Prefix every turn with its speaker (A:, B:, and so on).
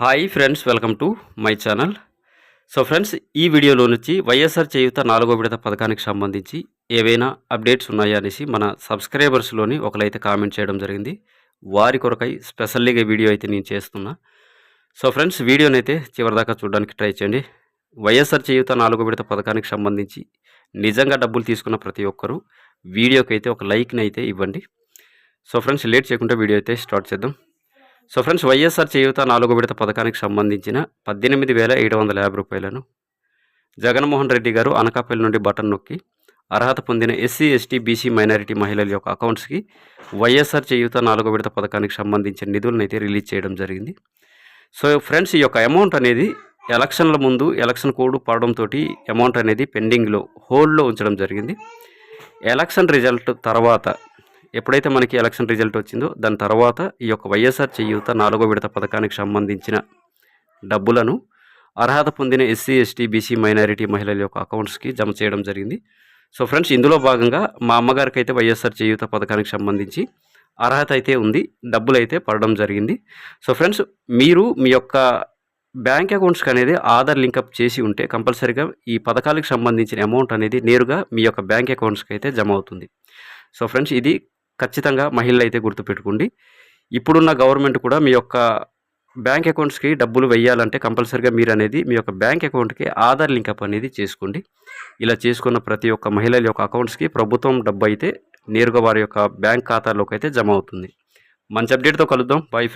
A: Hi friends welcome to my channel so friends ఈ వీడియోలో నుంచి వైఎస్ఆర్ చేయుత నాలుగో విడత పథకానికి సంబంధించి ఏవైనా అప్డేట్స్ ఉన్నాయా అనేసి మన సబ్స్క్రైబర్స్లోని ఒకరైతే కామెంట్ చేయడం జరిగింది. వారి కొరకై స్పెషల్లీగా వీడియో అయితే నేను చేస్తున్నా. సో ఫ్రెండ్స్ వీడియోని అయితే చివరిదాకా చూడడానికి ట్రై చేయండి. వైఎస్ఆర్ చేయుత నాలుగో విడత పథకానికి సంబంధించి నిజంగా డబ్బులు తీసుకున్న ప్రతి ఒక్కరూ వీడియోకి అయితే ఒక లైక్ని అయితే ఇవ్వండి. సో ఫ్రెండ్స్ లేట్ చేయకుండా వీడియో అయితే స్టార్ట్ చేద్దాం. సో ఫ్రెండ్స్ వైఎస్ఆర్ చేయూత నాలుగు విడత పథకానికి సంబంధించిన పద్దెనిమిది వేల ఏడు వందల యాభై రూపాయలను జగన్మోహన్ రెడ్డి గారు అనకాపల్లి నుండి బటన్ నొక్కి అర్హత పొందిన ఎస్సీ ఎస్టీ బీసీ మైనారిటీ మహిళల యొక్క అకౌంట్స్కి వైఎస్ఆర్ చేయూత నాలుగో విడత పథకానికి సంబంధించిన నిధులను అయితే రిలీజ్ చేయడం జరిగింది. సో ఫ్రెండ్స్ ఈ యొక్క అమౌంట్ అనేది ఎలక్షన్ల ముందు ఎలక్షన్ కోడ్ పడడంతో అమౌంట్ అనేది పెండింగ్లో హోల్డ్లో ఉంచడం జరిగింది. ఎలక్షన్ రిజల్ట్ తర్వాత ఎప్పుడైతే మనకి ఎలక్షన్ రిజల్ట్ వచ్చిందో దాని తర్వాత ఈ యొక్క వైఎస్ఆర్ చేయూత నాలుగో విడత పథకానికి సంబంధించిన డబ్బులను అర్హత పొందిన ఎస్సీ ఎస్టీ బీసీ మైనారిటీ మహిళల యొక్క అకౌంట్స్కి జమ చేయడం జరిగింది. సో ఫ్రెండ్స్ ఇందులో భాగంగా మా అమ్మగారికి అయితే వైఎస్ఆర్ చేయూత పథకానికి సంబంధించి అర్హత అయితే ఉంది డబ్బులు అయితే పడడం జరిగింది. సో ఫ్రెండ్స్ మీరు మీ యొక్క బ్యాంక్ అకౌంట్స్కి అనేది ఆధార్ లింకప్ చేసి ఉంటే కంపల్సరీగా ఈ పథకాలకు సంబంధించిన అమౌంట్ అనేది నేరుగా మీ యొక్క బ్యాంక్ అకౌంట్స్కి అయితే జమ అవుతుంది. సో ఫ్రెండ్స్ ఇది ఖచ్చితంగా మహిళలు అయితే గుర్తుపెట్టుకోండి. ఇప్పుడున్న గవర్నమెంట్ కూడా మీ యొక్క బ్యాంక్ అకౌంట్స్కి డబ్బులు వెయ్యాలంటే కంపల్సరిగా మీరు అనేది మీ యొక్క బ్యాంక్ అకౌంట్కి ఆధార్ లింకప్ అనేది చేసుకోండి. ఇలా చేసుకున్న ప్రతి ఒక్క మహిళల యొక్క అకౌంట్స్కి ప్రభుత్వం డబ్బు అయితే నేరుగా వారి యొక్క బ్యాంక్ ఖాతాలోకి అయితే జమ అవుతుంది. మంచి అప్డేట్తో కలుద్దాం. బై